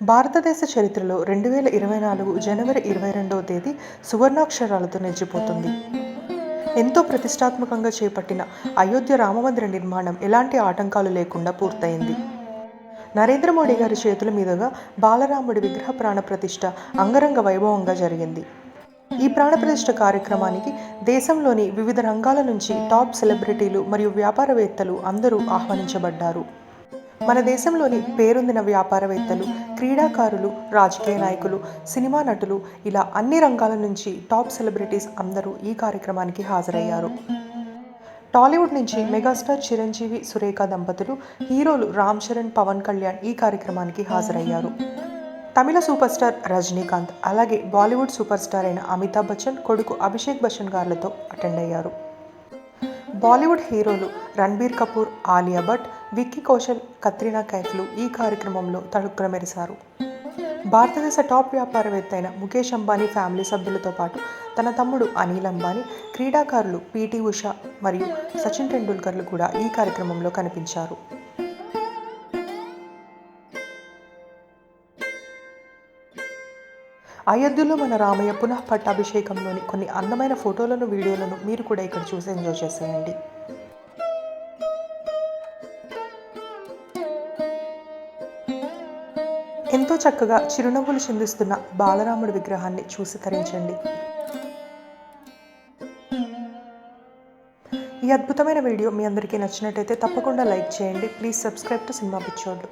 భారతదేశ చరిత్రలో రెండు వేల ఇరవై నాలుగు జనవరి ఇరవై రెండవ తేదీ సువర్ణాక్షరాలతో నిలిచిపోతుంది. ఎంతో ప్రతిష్టాత్మకంగా చేపట్టిన అయోధ్య రామమందిర నిర్మాణం ఎలాంటి ఆటంకాలు లేకుండా పూర్తయింది. నరేంద్ర మోడీ గారి చేతుల మీదుగా బాలరాముడి విగ్రహ ప్రాణప్రతిష్ఠ అంగరంగ వైభవంగా జరిగింది. ఈ ప్రాణప్రతిష్ఠ కార్యక్రమానికి దేశంలోని వివిధ రంగాల నుంచి టాప్ సెలబ్రిటీలు మరియు వ్యాపారవేత్తలు అందరూ ఆహ్వానించబడ్డారు. మన దేశంలోని పేరొందిన వ్యాపారవేత్తలు క్రీడాకారులు రాజకీయ నాయకులు సినిమా నటులు ఇలా అన్ని రంగాల నుంచి టాప్ సెలబ్రిటీస్ అందరూ ఈ కార్యక్రమానికి హాజరయ్యారు. టాలీవుడ్ నుంచి మెగాస్టార్ చిరంజీవి సురేఖ దంపతులు హీరోలు రామ్ చరణ్ పవన్ కళ్యాణ్ ఈ కార్యక్రమానికి హాజరయ్యారు. తమిళ సూపర్ స్టార్ రజనీకాంత్ అలాగే బాలీవుడ్ సూపర్ స్టార్ అయిన అమితాబ్ బచ్చన్ కొడుకు అభిషేక్ బచ్చన్ గారులతో అటెండ్ అయ్యారు. బాలీవుడ్ హీరోలు రణబీర్ కపూర్ ఆలియా భట్ విక్కీ కౌశల్ కత్రినా కైఫ్లు ఈ కార్యక్రమంలో తడుక్కున మెరిశారు. భారతదేశ టాప్ వ్యాపారవేత్త అయిన ముఖేష్ అంబానీ ఫ్యామిలీ సభ్యులతో పాటు తన తమ్ముడు అనిల్ అంబానీ క్రీడాకారులు పీటీ ఉషా మరియు సచిన్ టెండూల్కర్లు కూడా ఈ కార్యక్రమంలో కనిపించారు. అయోధ్యలో మన రామయ్య పునః పట్టాభిషేకంలోని కొన్ని అందమైన ఫోటోలను వీడియోలను మీరు కూడా ఇక్కడ చూసి ఎంజాయ్ చేసేయండి. ఎంతో చక్కగా చిరునవ్వులు చిందిస్తున్న బాలరాముడి విగ్రహాన్ని చూసి తరించండి. ఈ అద్భుతమైన వీడియో మీ అందరికీ నచ్చినట్టయితే తప్పకుండా లైక్ చేయండి. ప్లీజ్ సబ్స్క్రైబ్ టు సినిమా పిచ్చోళ్ళు.